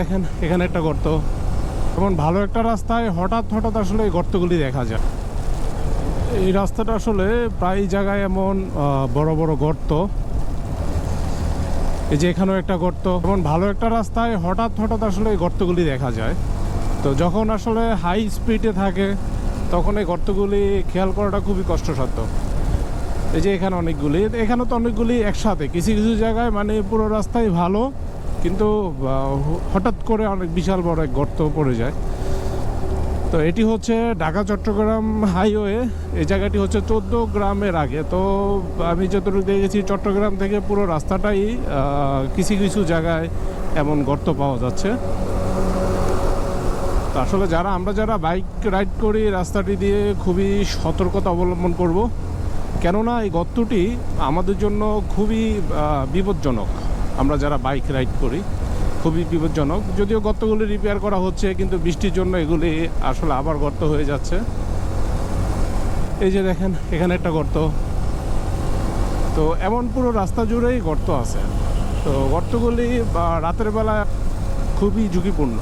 দেখেন, এখানে একটা গর্ত। এমন ভালো একটা রাস্তায় হঠাৎ হঠাৎ আসলে এই গর্তগুলি দেখা যায়। এই রাস্তাটা আসলে প্রায় জায়গায় এমন বড় বড় গর্ত। এই যে এখানেও একটা গর্ত। এমন ভালো একটা রাস্তায় হঠাৎ হঠাৎ আসলে এই গর্তগুলি দেখা যায়। তো যখন আসলে হাই স্পিডে থাকে, তখন এই গর্তগুলি খেয়াল করাটা খুবই কষ্টসাধ্য। এই যে এখানে অনেকগুলি, এখানে তো অনেকগুলি একসাথে। কিছু কিছু জায়গায় মানে পুরো রাস্তাই ভালো। কিন্তু হঠাৎ করে অনেক বিশাল বড় এক গর্ত পড়ে যায়। তো এটি হচ্ছে ঢাকা, চট্টগ্রাম হাইওয়ে। এই জায়গাটি হচ্ছে চোদ্দ গ্রামের আগে। তো আমি যতটুকু দেখেছি, চট্টগ্রাম থেকে পুরো রাস্তাটাই কিছু কিছু জায়গায় এমন গর্ত পাওয়া যাচ্ছে। আসলে যারা, আমরা যারা বাইক রাইড করি, রাস্তাটি দিয়ে খুবই সতর্কতা অবলম্বন করব। কেননা, এই গর্তটি আমাদের জন্য খুবই বিপজ্জনক। আমরা যারা বাইক রাইড করি, খুবই বিপজ্জনক। যদিও গর্তগুলি রিপেয়ার করা হচ্ছে, কিন্তু বৃষ্টির জন্য এগুলি আসলে আবার গর্ত হয়ে যাচ্ছে। এই যে দেখেন, এখানে একটা গর্ত। তো এমন পুরো রাস্তা জুড়েই গর্ত আছে। তো গর্তগুলি, বা রাতের বেলা খুবই ঝুঁকিপূর্ণ।